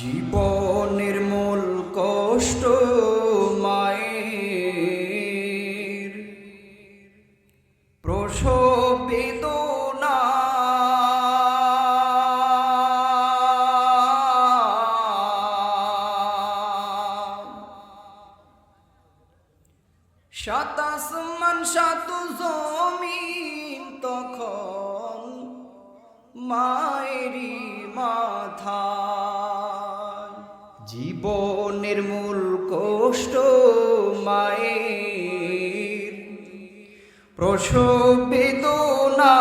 জীবনের মূল কষ্ট মায়ের। প্রসব বেদনা। সাত আসমান সাত জমিন তখন মায়েরি জীবনের মূল কষ্ট মায়ের। প্রসব বেদনা।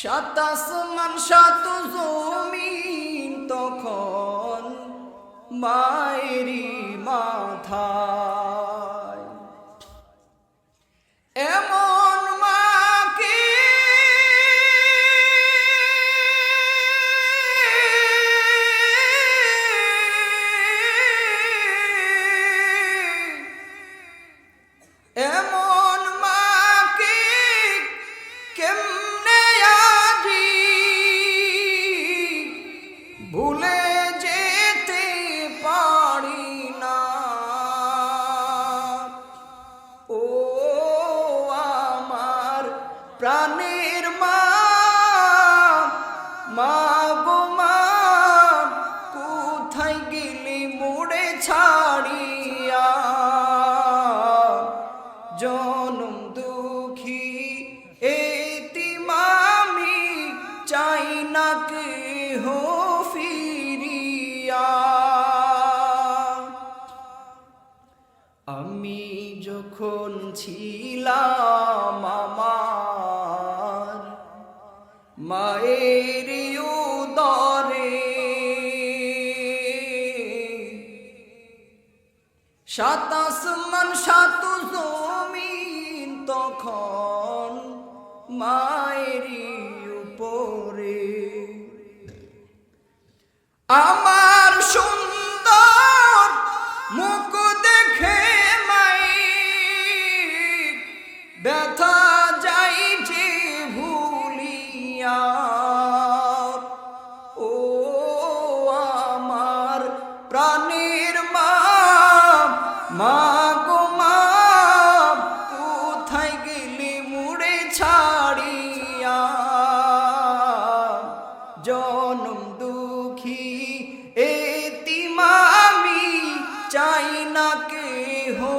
সাত আসমান সাত জমিন তখন মায়েরি মাথায় ভুলে যেতে পারি না। ও আমার প্রাণের মা গো মা, কোথায় গেলি মোড়ে ছাড়িয়া? জনম দুঃখী এতি মামি চাই না কে হো আমি যখন ছিলাম আমার মায়ের উদরে সাত আসমান সাত জমিন তখন মায়ের উপরে। আমার ব্যথা যাই ভুলিয়া। ও আমার প্রাণীর মা মা মুড়ে ছাড়িয়া? দুঃখী হো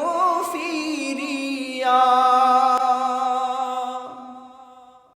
ফিরিয়া।